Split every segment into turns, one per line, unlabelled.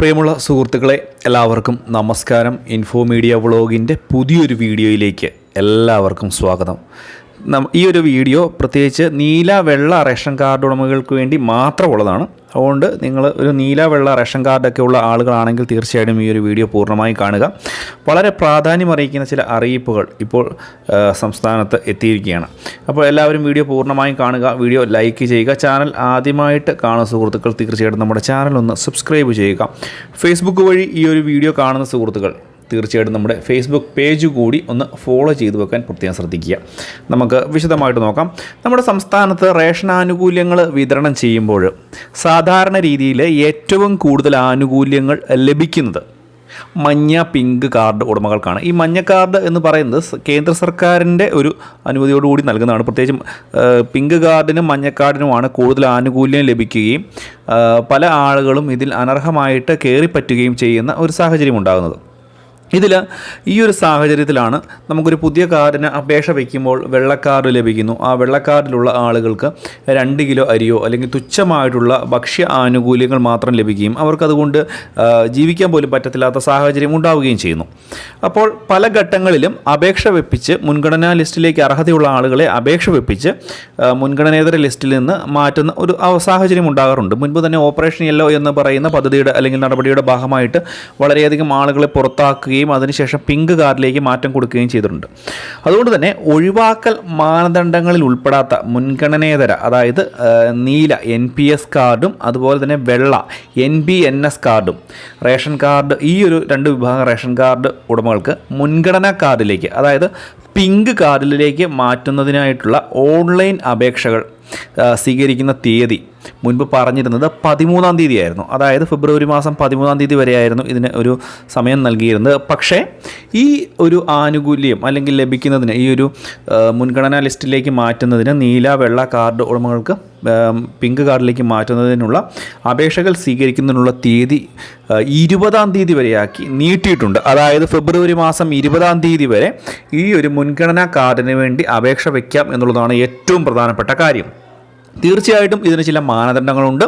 പ്രിയമുള്ള സുഹൃത്തുക്കളെ എല്ലാവർക്കും നമസ്കാരം. ഇൻഫോ മീഡിയ വ്ളോഗിന്റെ പുതിയൊരു വീഡിയോയിലേക്ക് എല്ലാവർക്കും സ്വാഗതം. ഈ ഒരു വീഡിയോ പ്രത്യേകിച്ച് നീല വെള്ള റേഷൻ കാർഡ് ഉടമകൾക്ക് വേണ്ടി മാത്രമുള്ളതാണ്. അതുകൊണ്ട് നിങ്ങൾ ഒരു നീല വെള്ള റേഷൻ കാർഡൊക്കെ ഉള്ള ആളുകളാണെങ്കിൽ തീർച്ചയായിട്ടും ഈ ഒരു വീഡിയോ പൂർണമായി കാണുക. വളരെ പ്രാധാന്യം അറിയിക്കുന്ന ചില അറിയിപ്പുകൾ ഇപ്പോൾ സംസ്ഥാനത്ത് എത്തിയിരിക്കുകയാണ്. അപ്പോൾ എല്ലാവരും വീഡിയോ പൂർണമായും കാണുക വീഡിയോ ലൈക്ക് ചെയ്യുക ചാനൽ ആദ്യമായിട്ട് കാണുന്ന സുഹൃത്തുക്കൾ തീർച്ചയായിട്ടും നമ്മുടെ ചാനൽ ഒന്ന് സബ്സ്ക്രൈബ് ചെയ്യുക. ഫേസ്ബുക്ക് വഴി ഈ ഒരു വീഡിയോ കാണുന്ന സുഹൃത്തുക്കൾ തീർച്ചയായിട്ടും നമ്മുടെ ഫേസ്ബുക്ക് പേജ് കൂടി ഒന്ന് ഫോളോ ചെയ്തു വെക്കാൻ പ്രത്യേകം ശ്രദ്ധിക്കുക. നമുക്ക് വിശദമായിട്ട് നോക്കാം. നമ്മുടെ സംസ്ഥാനത്ത് റേഷൻ ആനുകൂല്യങ്ങൾ വിതരണം ചെയ്യുമ്പോൾ സാധാരണ രീതിയിൽ ഏറ്റവും കൂടുതൽ ആനുകൂല്യങ്ങൾ ലഭിക്കുന്നത് മഞ്ഞ പിങ്ക് കാർഡ് ഉടമകൾക്കാണ്. ഈ മഞ്ഞ കാർഡ് എന്ന് പറയുന്നത് കേന്ദ്ര സർക്കാരിന്റെ ഒരു അനുമതിയോടുകൂടി നൽകുന്നതാണ്. പ്രത്യേകിച്ചും പിങ്ക് കാർഡിനും മഞ്ഞ കാർഡിനുമാണ് കൂടുതൽ ആനുകൂല്യം ലഭിക്കുകയും പല ആളുകളും ഇതിൽ അനർഹമായിട്ട് കയറിപ്പറ്റുകയും ചെയ്യുന്ന ഒരു സാഹചര്യം ഉണ്ടാകുന്നത്. ഇതിൽ ഈ ഒരു സാഹചര്യത്തിലാണ് നമുക്കൊരു പുതിയ കാർഡിന് അപേക്ഷ വയ്ക്കുമ്പോൾ വെള്ളക്കാർഡ് ലഭിക്കുന്നു. ആ വെള്ളക്കാർഡിലുള്ള ആളുകൾക്ക് രണ്ട് കിലോ അരിയോ അല്ലെങ്കിൽ തുച്ഛമായിട്ടുള്ള ഭക്ഷ്യ ആനുകൂല്യങ്ങൾ മാത്രം ലഭിക്കുകയും അവർക്ക് അതുകൊണ്ട് ജീവിക്കാൻ പോലും പറ്റത്തില്ലാത്ത സാഹചര്യം ഉണ്ടാവുകയും ചെയ്യുന്നു. അപ്പോൾ പല ഘട്ടങ്ങളിലും അപേക്ഷ വെപ്പിച്ച് മുൻഗണനാ ലിസ്റ്റിലേക്ക് അർഹതയുള്ള ആളുകളെ അപേക്ഷ വെപ്പിച്ച് മുൻഗണനേതര ലിസ്റ്റിൽ നിന്ന് മാറ്റുന്ന ഒരു സാഹചര്യം ഉണ്ടാകാറുണ്ട്. മുൻപ് തന്നെ ഓപ്പറേഷൻ യെല്ലോ എന്ന് പറയുന്ന പദ്ധതിയുടെ അല്ലെങ്കിൽ നടപടിയുടെ ഭാഗമായിട്ട് വളരെയധികം ആളുകളെ പുറത്താക്കുകയും അതിനുശേഷം പിങ്ക് കാർഡിലേക്ക് മാറ്റം കൊടുക്കുകയും ചെയ്തിട്ടുണ്ട്. അതുകൊണ്ട് തന്നെ ഒഴിവാക്കൽ മാനദണ്ഡങ്ങളിൽ ഉൾപ്പെടാത്ത മുൻഗണനേതര അതായത് നീല എൻ പി എസ് കാർഡും അതുപോലെ തന്നെ വെള്ള എൻ ബി എൻ എസ് കാർഡും റേഷൻ കാർഡ് ഈ ഒരു രണ്ട് വിഭാഗം റേഷൻ കാർഡ് ഉടമകൾക്ക് മുൻഗണനാ കാർഡിലേക്ക് അതായത് പിങ്ക് കാർഡിലേക്ക് മാറ്റുന്നതിനായിട്ടുള്ള ഓൺലൈൻ അപേക്ഷകൾ സ്വീകരിക്കുന്ന തീയതി. മുൻപ് പറഞ്ഞിരുന്നത് പതിമൂന്നാം തീയതി ആയിരുന്നു അതായത് ഫെബ്രുവരി മാസം പതിമൂന്നാം തീയതി വരെയായിരുന്നു ഇതിന് ഒരു സമയം നൽകിയിരുന്നത്. പക്ഷേ ഈ ഒരു ആനുകൂല്യം അല്ലെങ്കിൽ ലഭിക്കുന്നതിന് ഈ ഒരു മുൻഗണനാ ലിസ്റ്റിലേക്ക് മാറ്റുന്നതിന് നീല വെള്ള കാർഡ് ഉടമകൾക്ക് പിങ്ക് കാർഡിലേക്ക് മാറ്റുന്നതിനുള്ള അപേക്ഷകൾ സ്വീകരിക്കുന്നതിനുള്ള തീയതി ഇരുപതാം തീയതി വരെയാക്കി നീട്ടിയിട്ടുണ്ട്. അതായത് ഫെബ്രുവരി മാസം ഇരുപതാം തീയതി വരെ ഈ ഒരു മുൻഗണനാ കാർഡിന് വേണ്ടി അപേക്ഷ വയ്ക്കാം എന്നുള്ളതാണ് ഏറ്റവും പ്രധാനപ്പെട്ട കാര്യം. തീർച്ചയായിട്ടും ഇതിന് ചില മാനദണ്ഡങ്ങളുണ്ട്.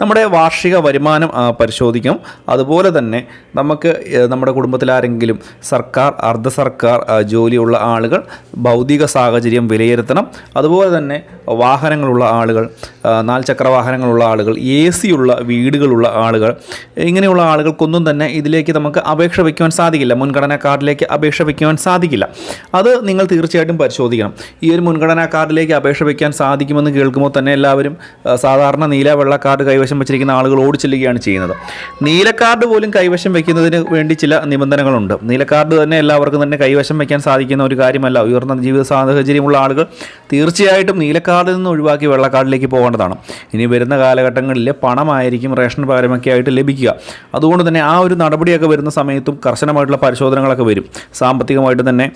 നമ്മുടെ വാർഷിക വരുമാനം പരിശോധിക്കും. അതുപോലെ തന്നെ നമുക്ക് നമ്മുടെ കുടുംബത്തിൽ ആരെങ്കിലും സർക്കാർ അർദ്ധ സർക്കാർ ജോലിയുള്ള ആളുകൾ ഭൗതിക സാഹചര്യം വിലയിരുത്തണം. അതുപോലെ തന്നെ വാഹനങ്ങളുള്ള ആളുകൾ നാൽചക്ര വാഹനങ്ങളുള്ള ആളുകൾ എ സിയുള്ള വീടുകളുള്ള ആളുകൾ ഇങ്ങനെയുള്ള ആളുകൾക്കൊന്നും തന്നെ ഇതിലേക്ക് നമുക്ക് അപേക്ഷ വയ്ക്കുവാൻ സാധിക്കില്ല. മുൻഗണനാ കാർഡിലേക്ക് അപേക്ഷ വയ്ക്കുവാൻ സാധിക്കില്ല. അത് നിങ്ങൾ തീർച്ചയായിട്ടും പരിശോധിക്കണം. ഈ ഒരു മുൻഗണനാ കാർഡിലേക്ക് അപേക്ഷ വയ്ക്കാൻ സാധിക്കുമെന്ന് കേൾക്കുമ്പോൾ തന്നെ എല്ലാവരും സാധാരണ നീല വെള്ള കാർഡ് കൈവശം വെച്ചിരിക്കുന്ന ആളുകൾ ഓടിച്ചെല്ലുകയാണ് ചെയ്യുന്നത്. നീല കാർഡ് പോലും കൈവശം വയ്ക്കുന്നതിന് വേണ്ടി ചില നിബന്ധനകളുണ്ട്. നീല കാർഡ് തന്നെ എല്ലാവർക്കും തന്നെ കൈവശം വയ്ക്കാൻ സാധിക്കുന്ന ഒരു കാര്യമല്ല ഉയർന്ന ജീവിത സാഹചര്യമുള്ള ആളുകൾ തീർച്ചയായിട്ടും നീലക്കാടിൽ നിന്ന് ഒഴിവാക്കി വെള്ളക്കാടിലേക്ക് പോകേണ്ടതാണ്. ഇനി വരുന്ന കാലഘട്ടങ്ങളിൽ പണമായിരിക്കും റേഷൻ പകരമൊക്കെ ആയിട്ട് ലഭിക്കുക. അതുകൊണ്ട് തന്നെ ആ ഒരു നടപടിയൊക്കെ വരുന്ന സമയത്തും കർശനമായിട്ടുള്ള പരിശോധനകളൊക്കെ വരും. സാമ്പത്തികമായിട്ട് തന്നെ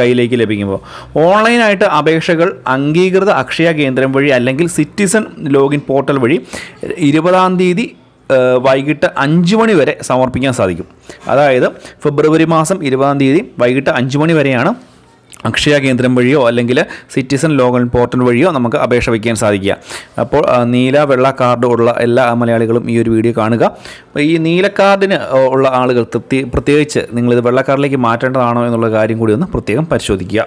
കയ്യിലേക്ക് ലഭിക്കുമ്പോൾ. ഓൺലൈനായിട്ട് അപേക്ഷകൾ അംഗീകൃത അക്ഷയ കേന്ദ്രം വഴി അല്ലെങ്കിൽ സിറ്റിസൺ ലോഗിൻ പോർട്ടൽ വഴി ഇരുപതാം തീയതി വൈകിട്ട് അഞ്ച് മണി വരെ സമർപ്പിക്കാൻ സാധിക്കും. അതായത് ഫെബ്രുവരി മാസം ഇരുപതാം തീയതി വൈകിട്ട് അഞ്ച് മണി വരെയാണ് അക്ഷയ കേന്ദ്രം വഴിയോ അല്ലെങ്കിൽ സിറ്റിസൺ ലോഗിൻ പോർട്ടൽ വഴിയോ നമുക്ക് അപേക്ഷ വയ്ക്കാൻ സാധിക്കുക. അപ്പോൾ നീല വെള്ള കാർഡ് ഉള്ള എല്ലാ മലയാളികളും ഈ ഒരു വീഡിയോ കാണുക. ഈ നീല കാർഡിന് ഉള്ള ആളുകൾ പ്രത്യേകിച്ച് നിങ്ങളിത് വെള്ള കാർഡിലേക്ക് മാറ്റേണ്ടതാണോ എന്നുള്ള കാര്യം കൂടി ഒന്ന് പ്രത്യേകം പരിശോധിക്കുക.